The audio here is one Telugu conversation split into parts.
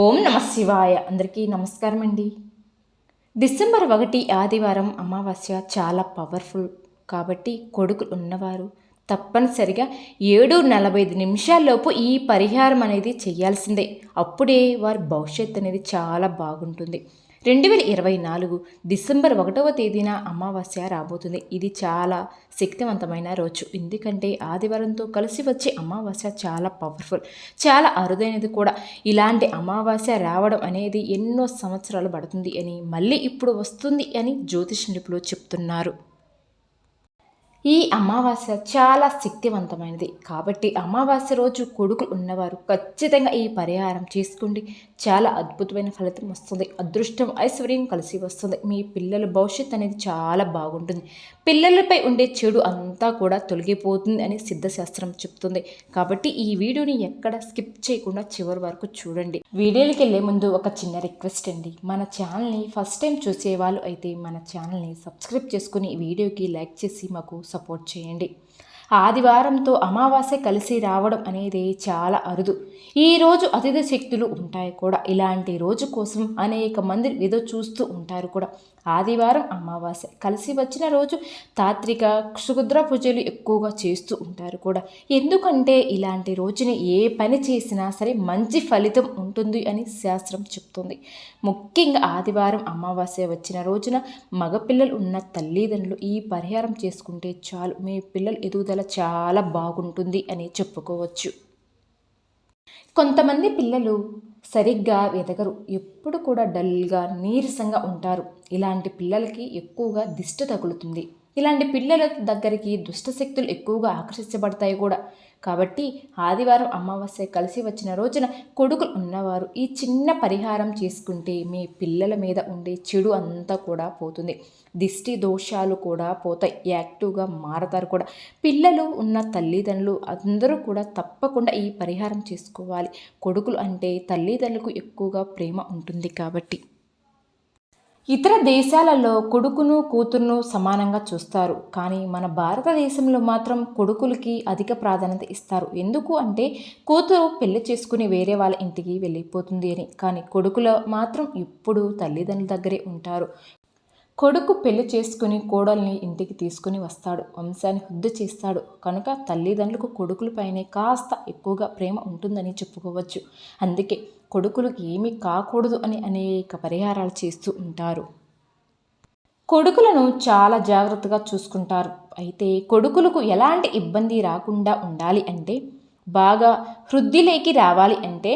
ఓం నమ శివాయ. అందరికీ నమస్కారం అండి డిసెంబర్ ఒకటి ఆదివారం అమావాస్య చాలా పవర్ఫుల్. కాబట్టి కొడుకులు ఉన్నవారు తప్పనిసరిగా ఏడు నలభై ఐదు నిమిషాల్లోపు ఈ పరిహారం అనేది చేయాల్సిందే. అప్పుడే వారి భవిష్యత్తు అనేది చాలా బాగుంటుంది. రెండు వేల ఇరవై నాలుగు డిసెంబర్ ఒకటవ తేదీన అమావాస్య రాబోతుంది. ఇది చాలా శక్తివంతమైన రోజు. ఎందుకంటే ఆదివారంతో కలిసి వచ్చే అమావాస్య చాలా పవర్ఫుల్ చాలా అరుదైనది కూడా. ఇలాంటి అమావాస్య రావడం అనేది ఎన్నో సంవత్సరాలు పడుతుంది అని మళ్ళీ ఇప్పుడు వస్తుంది అని జ్యోతిష నిపుణులు చెప్తున్నారు. ఈ అమావాస్య చాలా శక్తివంతమైనది. కాబట్టి అమావాస్య రోజు కొడుకులు ఉన్నవారు ఖచ్చితంగా ఈ పరిహారం చేసుకోండి. చాలా అద్భుతమైన ఫలితం వస్తుంది. అదృష్టం ఐశ్వర్యం కలిసి వస్తుంది. మీ పిల్లల భవిష్యత్ అనేది చాలా బాగుంటుంది. పిల్లలపై ఉండే చెడు అంతా కూడా తొలగిపోతుంది అని సిద్ధశాస్త్రం చెప్తుంది. కాబట్టి ఈ వీడియోని ఎక్కడ స్కిప్ చేయకుండా చివరి వరకు చూడండి. వీడియోకి వెళ్ళే ముందు ఒక చిన్న రిక్వెస్ట్ అండి. మన ఛానల్ని ఫస్ట్ టైం చూసే వాళ్ళు అయితే మన ఛానల్ని సబ్స్క్రైబ్ చేసుకుని వీడియోకి లైక్ చేసి మాకు సపోర్ట్ చేయండి. ఆదివారంతో అమావాస్య కలిసి రావడం అనేది చాలా అరుదు. ఈ రోజు అతిథి శక్తులు ఉంటాయి కూడా. ఇలాంటి రోజు కోసం అనేక మంది ఏదో చూస్తూ ఉంటారు కూడా. ఆదివారం అమావాస్య. కలిసి వచ్చిన రోజు తాత్రిక క్షుద్ర పూజలు ఎక్కువగా చేస్తూ ఉంటారు కూడా. ఎందుకంటే ఇలాంటి రోజుని ఏ పని చేసినా సరే మంచి ఫలితం ఉంటుంది అని శాస్త్రం చెప్తుంది. ముఖ్యంగా ఆదివారం అమావాస్య వచ్చిన రోజున మగపిల్లలు ఉన్న తల్లిదండ్రులు ఈ పరిహారం చేసుకుంటే చాలు. మీ పిల్లల ఎదుగుదల చాలా బాగుంటుంది అని చెప్పుకోవచ్చు. కొంతమంది పిల్లలు సరిగ్గా ఎదగరు ఎప్పుడు కూడా డల్గా నీరసంగా ఉంటారు. ఇలాంటి పిల్లలకి ఎక్కువగా దిష్టి తగులుతుంది. ఇలాంటి పిల్లల దగ్గరికి దుష్టశక్తులు ఎక్కువగా ఆకర్షించబడతాయి కూడా. కాబట్టి ఆదివారం అమావాస్య కలిసి వచ్చిన రోజున కొడుకులు ఉన్నవారు ఈ చిన్న పరిహారం చేసుకుంటే మీ పిల్లల మీద ఉండే చెడు అంతా కూడా పోతుంది. దిష్టి దోషాలు కూడా పోతాయి. యాక్టివ్గా మారతారు కూడా. పిల్లలు ఉన్న తల్లిదండ్రులు అందరూ కూడా తప్పకుండా ఈ పరిహారం చేసుకోవాలి. కొడుకులు అంటే తల్లిదండ్రులకు ఎక్కువగా ప్రేమ ఉంటుంది కాబట్టి. ఇతర దేశాలలో కొడుకును కూతురును సమానంగా చూస్తారు. కానీ మన భారతదేశంలో మాత్రం కొడుకులకి అధిక ప్రాధాన్యత ఇస్తారు. ఎందుకు అంటే కూతురు పెళ్ళి చేసుకుని వేరే వాళ్ళ ఇంటికి వెళ్ళిపోతుంది అని. కానీ కొడుకులు మాత్రం ఇప్పుడు తల్లిదండ్రుల దగ్గరే ఉంటారు. కొడుకు పెళ్ళి చేసుకుని కోడల్ని ఇంటికి తీసుకుని వస్తాడు. వంశాన్ని హుద్దు చేస్తాడు. కనుక తల్లిదండ్రులకు కొడుకులపైనే కాస్త ఎక్కువగా ప్రేమ ఉంటుందని చెప్పుకోవచ్చు. అందుకే కొడుకులకు ఏమీ కాకూడదు అని అనేక పరిహారాలు చేస్తూ ఉంటారు. కొడుకులను చాలా జాగ్రత్తగా చూసుకుంటారు. అయితే కొడుకులకు ఎలాంటి ఇబ్బంది రాకుండా ఉండాలి అంటే బాగా వృద్ధిలోకి రావాలి అంటే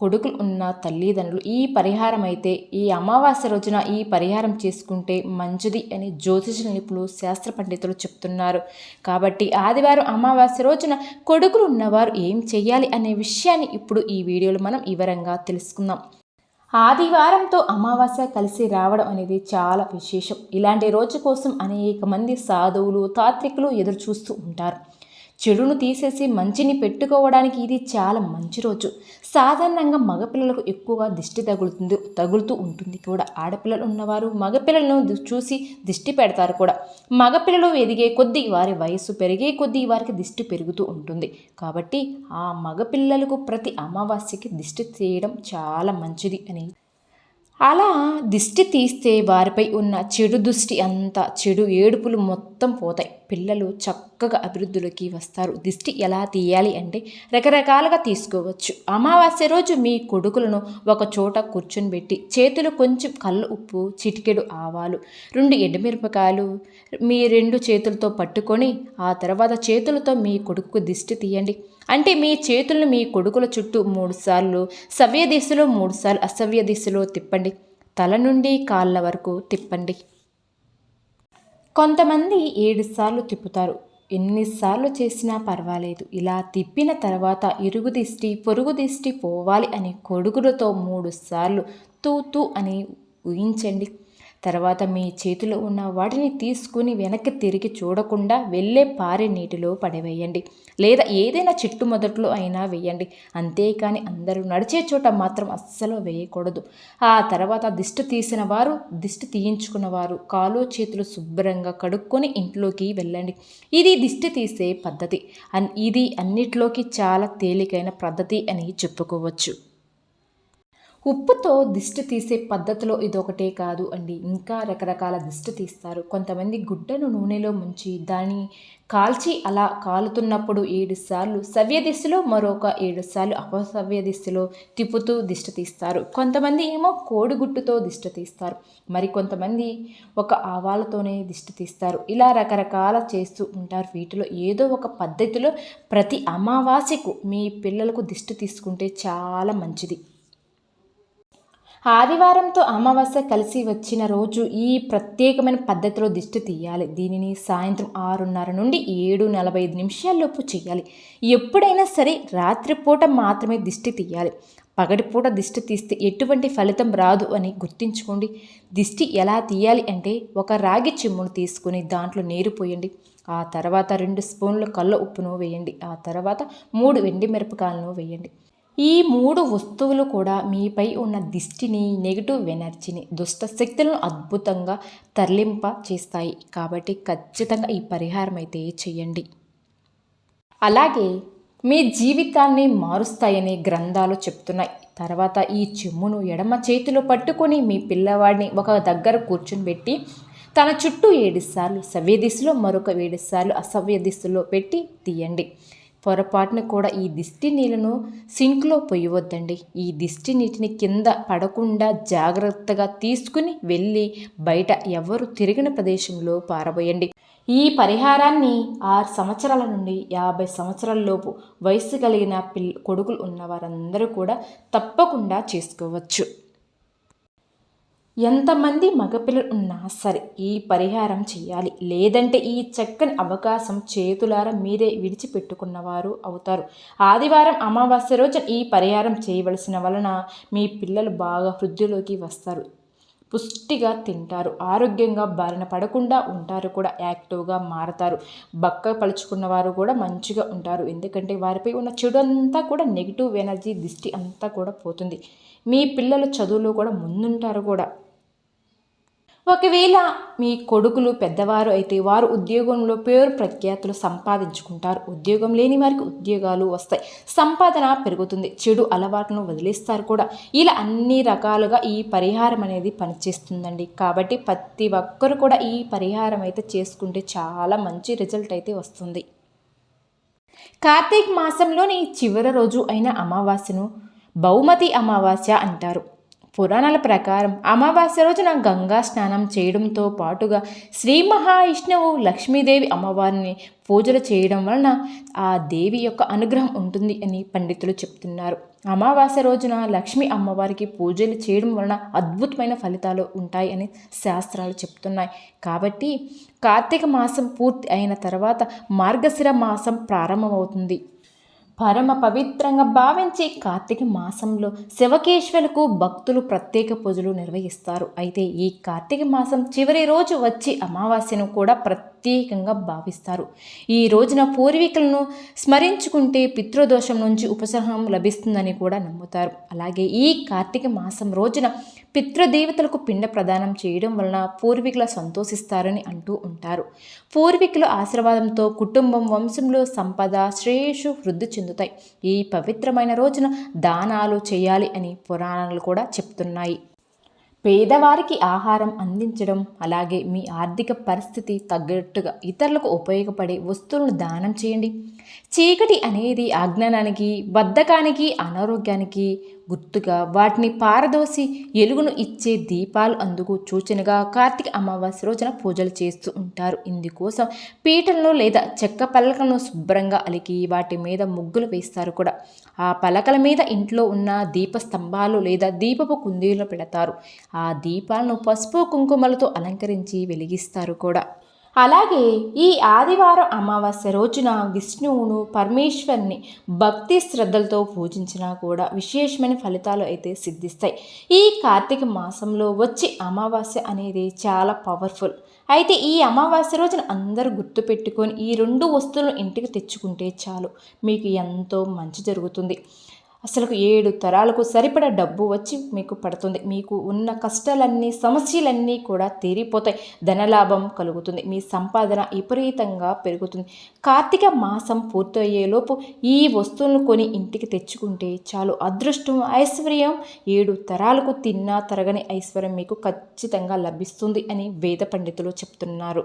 కొడుకులు ఉన్న తల్లిదండ్రులు ఈ పరిహారం అయితే ఈ అమావాస్య రోజున ఈ పరిహారం చేసుకుంటే మంచిది అని జ్యోతిష నిపుణులు శాస్త్ర పండితులు చెప్తున్నారు. కాబట్టి ఆదివారం అమావాస్య రోజున కొడుకులు ఉన్నవారు ఏం చేయాలి అనే విషయాన్ని ఇప్పుడు ఈ వీడియోలో మనం వివరంగా తెలుసుకుందాం. ఆదివారంతో అమావాస్య కలిసి రావడం అనేది చాలా విశేషం. ఇలాంటి రోజు కోసం అనేక మంది సాధువులు తాత్వికులు ఎదురు చూస్తూ ఉంటారు. చెడును తీసేసి మంచిని పెట్టుకోవడానికి ఇది చాలా మంచి రోజు. సాధారణంగా మగపిల్లలకు ఎక్కువగా దిష్టి తగులుతుంది తగులుతూ ఉంటుంది కూడా. ఆడపిల్లలు ఉన్నవారు మగపిల్లలను చూసి దిష్టి పెడతారు కూడా. మగపిల్లలు ఎదిగే కొద్దీ వారి వయస్సు పెరిగే కొద్దీ వారికి దిష్టి పెరుగుతూ ఉంటుంది. కాబట్టి ఆ మగపిల్లలకు ప్రతి అమావాస్యకి దిష్టి తీయడం చాలా మంచిది అని అలా దిష్టి తీస్తే వారిపై ఉన్న చెడు దృష్టి అంతా చెడు ఏడుపులు మొత్తం పోతాయి. పిల్లలు చక్కగా అభివృద్ధిలోకి వస్తారు. దిష్టి ఎలా తీయాలి అంటే రకరకాలుగా తీసుకోవచ్చు. అమావాస్య రోజు మీ కొడుకులను ఒక చోట కూర్చొని పెట్టి చేతులు కొంచెం కళ్ళు ఉప్పు చిటికెడు ఆవాలు రెండు ఎండుమిరపకాయలు మీ రెండు చేతులతో పట్టుకొని ఆ తర్వాత చేతులతో మీ కొడుకు దిష్టి తీయండి. అంటే మీ చేతులను మీ కొడుకుల చుట్టూ మూడుసార్లు సవ్య దిశలో మూడుసార్లు అసవ్య దిశలో తిప్పండి. తల నుండి కాళ్ళ వరకు తిప్పండి. కొంతమంది ఏడుసార్లు తిప్పుతారు. ఎన్నిసార్లు చేసినా పర్వాలేదు. ఇలా తిప్పిన తర్వాత ఇరుగు దిష్టి పొరుగు దిష్టి పోవాలి అని కొడుకులతో మూడుసార్లు తూ తూ అని ఊహించండి. తర్వాత మీ చేతిలో ఉన్న వాటిని తీసుకుని వెనక్కి తిరిగి చూడకుండా వెళ్ళే పారే నీటిలో పడవేయండి. లేదా ఏదైనా చెట్టు మొదట్లో అయినా వేయండి. అంతేకాని అందరూ నడిచే చోట మాత్రం అస్సలు వేయకూడదు. ఆ తర్వాత దిష్టి తీసిన వారు దిష్టి తీయించుకున్న వారు కాలు చేతులు శుభ్రంగా కడుక్కొని ఇంట్లోకి వెళ్ళండి. ఇది దిష్టి తీసే పద్ధతి. ఇది అన్నిట్లోకి చాలా తేలికైన పద్ధతి అని చెప్పుకోవచ్చు. ఉప్పుతో దిష్టి తీసే పద్ధతిలో ఇదొకటే కాదు అండి. ఇంకా రకరకాల దిష్టి తీస్తారు. కొంతమంది గుడ్డను నూనెలో ముంచి దాన్ని కాల్చి అలా కాలుతున్నప్పుడు ఏడు సార్లు సవ్య దిశలో మరొక ఏడు సార్లు అపసవ్య దిశలో తిప్పుతూ దిష్టి తీస్తారు. కొంతమంది ఏమో కోడిగుట్టుతో దిష్టి తీస్తారు. మరి కొంతమంది ఒక ఆవాలతోనే దిష్టి తీస్తారు. ఇలా రకరకాల చేస్తూ ఉంటారు. వీటిలో ఏదో ఒక పద్ధతిలో ప్రతి అమావాస్యకు మీ పిల్లలకు దిష్టి తీసుకుంటే చాలా మంచిది. ఆదివారంతో అమావాస్య కలిసి వచ్చిన రోజు ఈ ప్రత్యేకమైన పద్ధతిలో దిష్టి తీయాలి. దీనిని సాయంత్రం ఆరున్నర నుండి ఏడు నలభై ఐదు నిమిషాల్లోపు చేయాలి. ఎప్పుడైనా సరే రాత్రిపూట మాత్రమే దిష్టి తీయాలి. పగటిపూట దిష్టి తీస్తే ఎటువంటి ఫలితం రాదు అని గుర్తుంచుకోండి. దిష్టి ఎలా తీయాలి అంటే ఒక రాగి చెమ్మును తీసుకుని దాంట్లో నీరు పోయండి. ఆ తర్వాత రెండు స్పూన్ల కళ్ళ ఉప్పును వేయండి. ఆ తర్వాత మూడు వెండి మిరపకాయలను వేయండి. ఈ మూడు వస్తువులు కూడా మీపై ఉన్న దిష్టిని నెగిటివ్ ఎనర్జీని దుష్ట శక్తులను అద్భుతంగా తరలింప చేస్తాయి కాబట్టి ఖచ్చితంగా ఈ పరిహారం అయితే చేయండి. అలాగే మీ జీవితాన్ని మారుస్తాయని గ్రంథాలు చెప్తున్నాయి. తర్వాత ఈ చెమ్మును ఎడమ చేతిలో పట్టుకొని మీ పిల్లవాడిని ఒక దగ్గర కూర్చునిపెట్టి తన చుట్టూ ఏడు సార్లు సవ్య దిశలో మరొక ఏడుసార్లు అసవ్య దిశలో పెట్టి తీయండి. పొరపాటున కూడా ఈ దిష్టి నీళ్ళను సింక్లో పొయ్యవద్దండి ఈ దిష్టి నీటిని కింద పడకుండా జాగ్రత్తగా తీసుకుని వెళ్ళి బయట ఎవరు తిరిగిన ప్రదేశంలో పారబోయండి. ఈ పరిహారాన్ని ఆరు సంవత్సరాల నుండి యాభై సంవత్సరాల లోపు వయసు కలిగిన పిల్ కొడుకులు ఉన్న వారందరూ కూడా తప్పకుండా చేసుకోవచ్చు. ఎంతమంది మగపిల్లలు ఉన్నా సరే ఈ పరిహారం చేయాలి. లేదంటే ఈ చక్కని అవకాశం చేతులారా మీరే విడిచిపెట్టుకున్నవారు అవుతారు. ఆదివారం అమావాస్య రోజు ఈ పరిహారం చేయవలసిన వలన మీ పిల్లలు బాగా వృద్ధిలోకి వస్తారు. పుష్టిగా తింటారు. ఆరోగ్యంగా బారిన పడకుండా ఉంటారు కూడా. యాక్టివ్గా మారతారు. బక్క పలుచుకున్న వారు కూడా మంచిగా ఉంటారు. ఎందుకంటే వారిపై ఉన్న చెడు అంతా కూడా నెగిటివ్ ఎనర్జీ దిష్టి అంతా కూడా పోతుంది. మీ పిల్లలు చదువులో కూడా ముందుంటారు కూడా. ఒకవేళ మీ కొడుకులు పెద్దవారు అయితే వారు ఉద్యోగంలో పేరు ప్రఖ్యాతులు సంపాదించుకుంటారు. ఉద్యోగం లేని వారికి ఉద్యోగాలు వస్తాయి. సంపాదన పెరుగుతుంది. చెడు అలవాటును వదిలేస్తారు కూడా. ఇలా అన్ని రకాలుగా ఈ పరిహారం అనేది పనిచేస్తుందండి. కాబట్టి ప్రతి ఒక్కరు కూడా ఈ పరిహారం అయితే చేసుకుంటే చాలా మంచి రిజల్ట్ అయితే వస్తుంది. కార్తీక మాసంలోని చివరి రోజు అయిన అమావాస్యను బహుమతి అమావాస్య అంటారు. పురాణాల ప్రకారం అమావాస్య రోజున గంగా స్నానం చేయడంతో పాటుగా శ్రీ మహావిష్ణువు లక్ష్మీదేవి అమ్మవారిని పూజలు చేయడం వలన ఆ దేవి యొక్క అనుగ్రహం ఉంటుంది అని పండితులు చెప్తున్నారు. అమావాస్య రోజున లక్ష్మీ అమ్మవారికి పూజలు చేయడం వలన అద్భుతమైన ఫలితాలు ఉంటాయి అని శాస్త్రాలు చెప్తున్నాయి. కాబట్టి కార్తీక మాసం పూర్తి అయిన తర్వాత మార్గశిర మాసం ప్రారంభమవుతుంది. పరమ పవిత్రంగా భావించి కార్తీక మాసంలో శివకేశ్వరులకు భక్తులు ప్రత్యేక పూజలు నిర్వహిస్తారు. అయితే ఈ కార్తీక మాసం చివరి రోజు వచ్చి అమావాస్యను కూడా ప్రత్యేకంగా భావిస్తారు. ఈ రోజున పూర్వీకులను స్మరించుకుంటే పితృదోషం నుంచి ఉపశమనం లభిస్తుందని కూడా నమ్ముతారు. అలాగే ఈ కార్తీక మాసం రోజున పితృదేవతలకు పిండ ప్రదానం చేయడం వలన పూర్వీకుల సంతోషిస్తారని అంటూ ఉంటారు. పూర్వీకుల ఆశీర్వాదంతో కుటుంబం వంశంలో సంపద శ్రేయస్సు వృద్ధి చెందుతాయి. ఈ పవిత్రమైన రోజున దానాలు చేయాలి అని పురాణాలు కూడా చెప్తున్నాయి. పేదవారికి ఆహారం అందించడం అలాగే మీ ఆర్థిక పరిస్థితి తగ్గట్టుగా ఇతరులకు ఉపయోగపడే వస్తువులను దానం చేయండి. చీకటి అనేది అజ్ఞానానికి బద్ధకానికి అనారోగ్యానికి గుర్తుగా వాటిని పారదోసి ఎలుగును ఇచ్చే దీపాలు అందుకు సూచనగా కార్తీక అమావాస్య రోజున పూజలు చేస్తూ ఉంటారు. ఇందుకోసం పీటలను లేదా చెక్క పలకలను శుభ్రంగా అలికి వాటి మీద ముగ్గులు వేస్తారు కూడా. ఆ పలకల మీద ఇంట్లో ఉన్న దీప స్తంభాలు లేదా దీపపు కుందీలు పెడతారు. ఆ దీపాలను పసుపు కుంకుమలతో అలంకరించి వెలిగిస్తారు కూడా. అలాగే ఈ ఆదివారం అమావాస్య రోజున విష్ణువును పరమేశ్వరిని భక్తి శ్రద్ధలతో పూజించినా కూడా విశేషమైన ఫలితాలు అయితే సిద్ధిస్తాయి. ఈ కార్తీక మాసంలో వచ్చే అమావాస్య అనేది చాలా పవర్ఫుల్ అయితే ఈ అమావాస్య రోజున అందరూ గుర్తుపెట్టుకొని ఈ రెండు వస్తువులను ఇంటికి తెచ్చుకుంటే చాలు. మీకు ఎంతో మంచి జరుగుతుంది. అసలు ఏడు తరాలకు సరిపడా డబ్బు వచ్చి మీకు పడుతుంది. మీకు ఉన్న కష్టాలన్నీ సమస్యలన్నీ కూడా తీరిపోతాయి. ధనలాభం కలుగుతుంది. మీ సంపాదన విపరీతంగా పెరుగుతుంది. కార్తీక మాసం పూర్తయ్యేలోపు ఈ వస్తువులను కొని ఇంటికి తెచ్చుకుంటే చాలు. అదృష్టం ఐశ్వర్యం ఏడు తరాలకు తిన్నా తరగని ఐశ్వర్యం మీకు ఖచ్చితంగా లభిస్తుంది అని వేద పండితులు చెప్తున్నారు.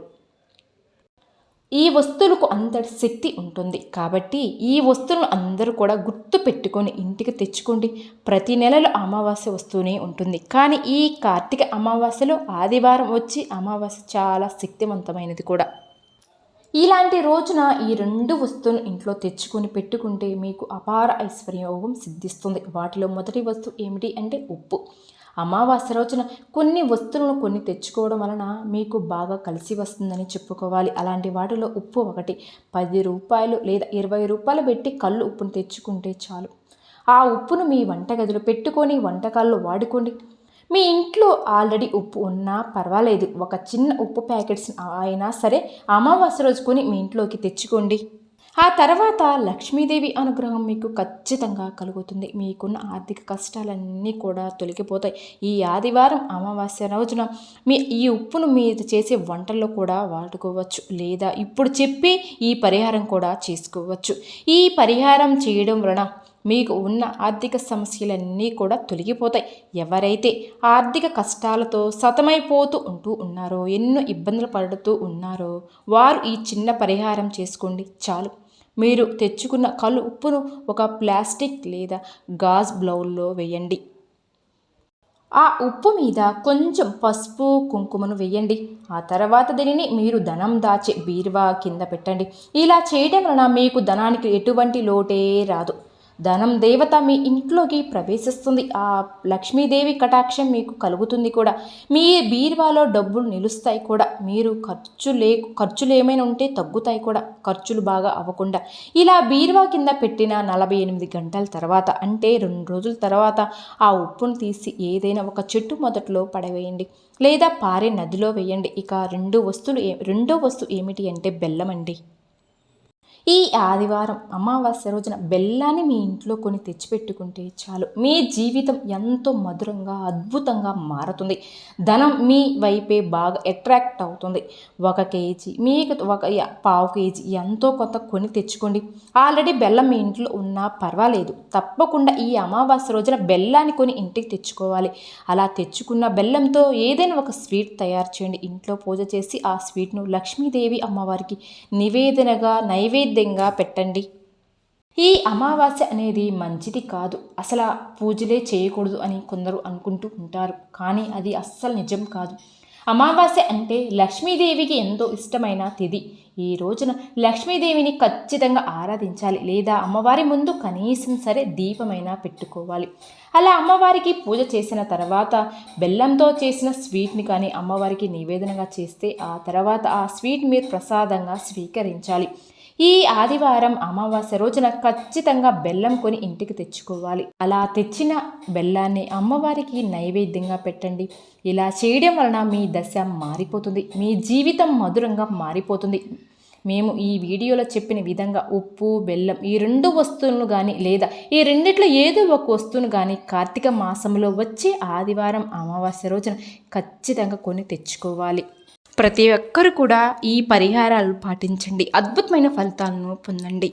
ఈ వస్తువులకు అంతటి శక్తి ఉంటుంది. కాబట్టి ఈ వస్తువులను అందరూ కూడా గుర్తు పెట్టుకొని ఇంటికి తెచ్చుకోండి. ప్రతి నెలలో అమావాస్య వస్తూనే ఉంటుంది. కానీ ఈ కార్తీక అమావాస్యలో ఆదివారం వచ్చి అమావాస్య చాలా శక్తివంతమైనది కూడా. ఇలాంటి రోజున ఈ రెండు వస్తువులను ఇంట్లో తెచ్చుకొని పెట్టుకుంటే మీకు అపార ఐశ్వర్యోగం సిద్ధిస్తుంది. వాటిలో మొదటి వస్తువు ఏమిటి అంటే ఉప్పు. అమావాస్య రోజున కొన్ని వస్తువులను కొన్ని తెచ్చుకోవడం వలన మీకు బాగా కలిసి వస్తుందని చెప్పుకోవాలి. అలాంటి వాటిలో ఉప్పు ఒకటి పది రూపాయలు లేదా ఇరవై రూపాయలు పెట్టి కళ్ళు ఉప్పును తెచ్చుకుంటే చాలు. ఆ ఉప్పును మీ వంటగదిలో పెట్టుకొని వంటకాల్లో వాడుకోండి. మీ ఇంట్లో ఆల్రెడీ ఉప్పు ఉన్నా పర్వాలేదు. ఒక చిన్న ఉప్పు ప్యాకెట్స్ అయినా సరే అమావాస్య రోజు కొని మీ ఇంట్లోకి తెచ్చుకోండి. ఆ తర్వాత లక్ష్మీదేవి అనుగ్రహం మీకు ఖచ్చితంగా కలుగుతుంది. మీకున్న ఆర్థిక కష్టాలన్నీ కూడా తొలగిపోతాయి. ఈ ఆదివారం అమావాస్య రోజున మీ ఈ ఉప్పును మీరు చేసే వంటల్లో కూడా వాడుకోవచ్చు. లేదా ఇప్పుడు చెప్పి ఈ పరిహారం కూడా చేసుకోవచ్చు. ఈ పరిహారం చేయడం వలన మీకు ఉన్న ఆర్థిక సమస్యలన్నీ కూడా తొలగిపోతాయి. ఎవరైతే ఆర్థిక కష్టాలతో సతమైపోతూ ఉంటూ ఉన్నారో ఎన్నో ఇబ్బందులు పడుతూ ఉన్నారో వారు ఈ చిన్న పరిహారం చేసుకోండి చాలు. మీరు తెచ్చుకున్న కళ్ళు ఉప్పును ఒక ప్లాస్టిక్ లేదా గాజ్ బ్లౌల్లో వేయండి. ఆ ఉప్పు మీద కొంచెం పసుపు కుంకుమను వేయండి. ఆ తర్వాత దీనిని మీరు ధనం దాచే బీరువా కింద పెట్టండి. ఇలా చేయడం వలన మీకు ధనానికి ఎటువంటి లోటే రాదు. ధనం దేవత మీ ఇంట్లోకి ప్రవేశిస్తుంది. ఆ లక్ష్మీదేవి కటాక్షం మీకు కలుగుతుంది కూడా. మీ బీరువాలో డబ్బులు నిలుస్తాయి కూడా. మీరు ఖర్చు లే ఖర్చులు ఏమైనా ఉంటే తగ్గుతాయి కూడా. ఖర్చులు బాగా అవ్వకుండా. ఇలా బీరువా కింద పెట్టిన నలభై ఎనిమిది గంటల తర్వాత అంటే రెండు రోజుల తర్వాత ఆ ఉప్పును తీసి ఏదైనా ఒక చెట్టు మొదట్లో పడవేయండి. లేదా పారే నదిలో వేయండి. ఇక రెండు వస్తువులు ఏ రెండో వస్తువు ఏమిటి అంటే బెల్లం అండి. ఈ ఆదివారం అమావాస్య రోజున బెల్లాన్ని మీ ఇంట్లో కొని తెచ్చిపెట్టుకుంటే చాలు. మీ జీవితం ఎంతో మధురంగా అద్భుతంగా మారుతుంది. ధనం మీ వైపే బాగా అట్రాక్ట్ అవుతుంది. ఒక కేజీ మీకు ఒక పావు కేజీ ఎంతో కొంత కొని తెచ్చుకోండి. ఆల్రెడీ బెల్లం మీ ఇంట్లో ఉన్నా పర్వాలేదు. తప్పకుండా ఈ అమావాస్య రోజున బెల్లాన్ని కొని ఇంటికి తెచ్చుకోవాలి. అలా తెచ్చుకున్న బెల్లంతో ఏదైనా ఒక స్వీట్ తయారు చేయండి. ఇంట్లో పూజ చేసి ఆ స్వీట్ను లక్ష్మీదేవి అమ్మవారికి నివేదనగా నైవేద్య నైవేద్యంగా పెట్టండి. ఈ అమావాస్య అనేది మంచిది కాదు. అసలు పూజలే చేయకూడదు అని కొందరు అనుకుంటూ ఉంటారు. కానీ అది అస్సలు నిజం కాదు. అమావాస్య అంటే లక్ష్మీదేవికి ఎంతో ఇష్టమైన తిథి. ఈ రోజున లక్ష్మీదేవిని ఖచ్చితంగా ఆరాధించాలి. లేదా అమ్మవారి ముందు కనీసం సరే దీపమైనా పెట్టుకోవాలి. అలా అమ్మవారికి పూజ చేసిన తర్వాత బెల్లంతో చేసిన స్వీట్ని కానీ అమ్మవారికి నివేదనగా చేస్తే ఆ తర్వాత ఆ స్వీట్ మీరు ప్రసాదంగా స్వీకరించాలి. ఈ ఆదివారం అమావాస్య రోజున ఖచ్చితంగా బెల్లం కొని ఇంటికి తెచ్చుకోవాలి. అలా తెచ్చిన బెల్లాన్ని అమ్మవారికి నైవేద్యంగా పెట్టండి. ఇలా చేయడం వలన మీ దశ మారిపోతుంది. మీ జీవితం మధురంగా మారిపోతుంది. మేము ఈ వీడియోలో చెప్పిన విధంగా ఉప్పు బెల్లం ఈ రెండు వస్తువులను కానీ లేదా ఈ రెండిట్లో ఏదో ఒక వస్తువును కానీ కార్తీక మాసంలో వచ్చే ఆదివారం అమావాస్య రోజున ఖచ్చితంగా కొని తెచ్చుకోవాలి. ప్రతి ఒక్కరు కూడా ఈ పరిహారాలు పాటించండి. అద్భుతమైన ఫలితాలను పొందండి.